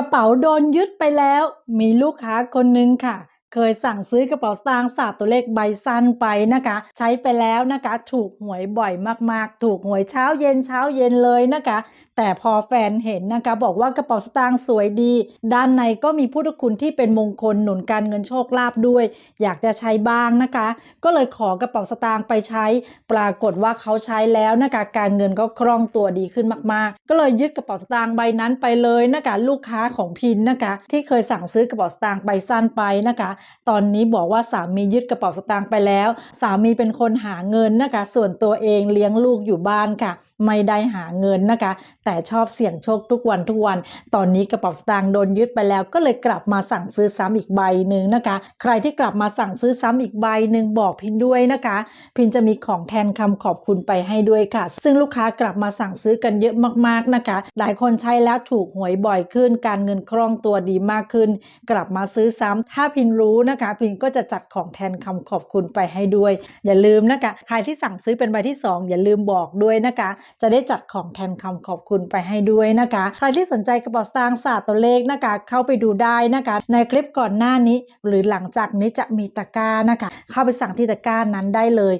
กระเป๋าโดนยึดไปแล้ว มีลูกค้าคนนึงค่ะ เคยสั่งซื้อกระเป๋าสตางค์ศาสตร์ตัวเลขใบสั้นไปนะคะ ใช้ไปแล้วนะคะ ถูกหวยบ่อยมากๆ ถูกหวยเช้าเย็นเช้าเย็นเลยนะคะ แต่พอแฟนเห็นนะคะบอกว่ากระเป๋าสตางค์สวยดี ด้านในก็มีพุทธคุณที่เป็นมงคลหนุนการเงินโชคลาภด้วย อยากจะใช้บ้างนะคะ ก็เลยขอกระเป๋าสตางค์ไปใช้ ปรากฏว่าเขาใช้แล้วนะคะการเงินก็คล่องตัวดีขึ้นมากๆ ก็เลยยึดกระเป๋าสตางค์ใบนั้นไปเลยนะคะลูกค้าของพินนะคะ ที่เคยสั่งซื้อกระเป๋าสตางค์ใบสั้นไปนะคะ ตอนนี้บอกว่าสามียึดกระเป๋าสตางค์ไปแล้ว สามีเป็นคนหาเงินนะคะ ส่วนตัวเองเลี้ยงลูกอยู่บ้านค่ะ ไม่ได้หาเงินนะคะแต่ชอบเสี่ยงโชคทุกวันทุกวัน ตอนนี้กระเป๋าสตางค์โดนยึดไปแล้ว ก็เลยกลับมาสั่งซื้อซ้ำอีกใบหนึ่งนะคะ ใครที่กลับมาสั่งซื้อซ้ำอีกใบหนึ่งบอกพินด้วยนะคะ พินจะมีของแทนคำขอบคุณไปให้ด้วยค่ะ ซึ่งลูกค้ากลับมาสั่งซื้อกันเยอะมากๆนะคะ หลายคนใช้แล้วถูกหวยบ่อยขึ้น การเงินคล่องตัวดีมากขึ้น กลับมาซื้อซ้ำถ้าพินรู้นะคะ พินก็จะจัดของแทนคำขอบคุณไปให้ด้วย อย่าลืมนะคะ ใครที่สั่งซื้อเป็นใบที่สองอย่าลืมบอกด้วยนะคะ จะได้จัดของแทนคำขอบคุณไปให้ด้วยนะคะ ใครที่สนใจกระเป๋าสตางค์ศาสตร์ตัวเลขนะคะ เข้าไปดูได้นะคะ ในคลิปก่อนหน้านี้ หรือหลังจากนี้จะมีตะกร้านะคะ เข้าไปสั่งที่ตะกร้านั้นได้เลย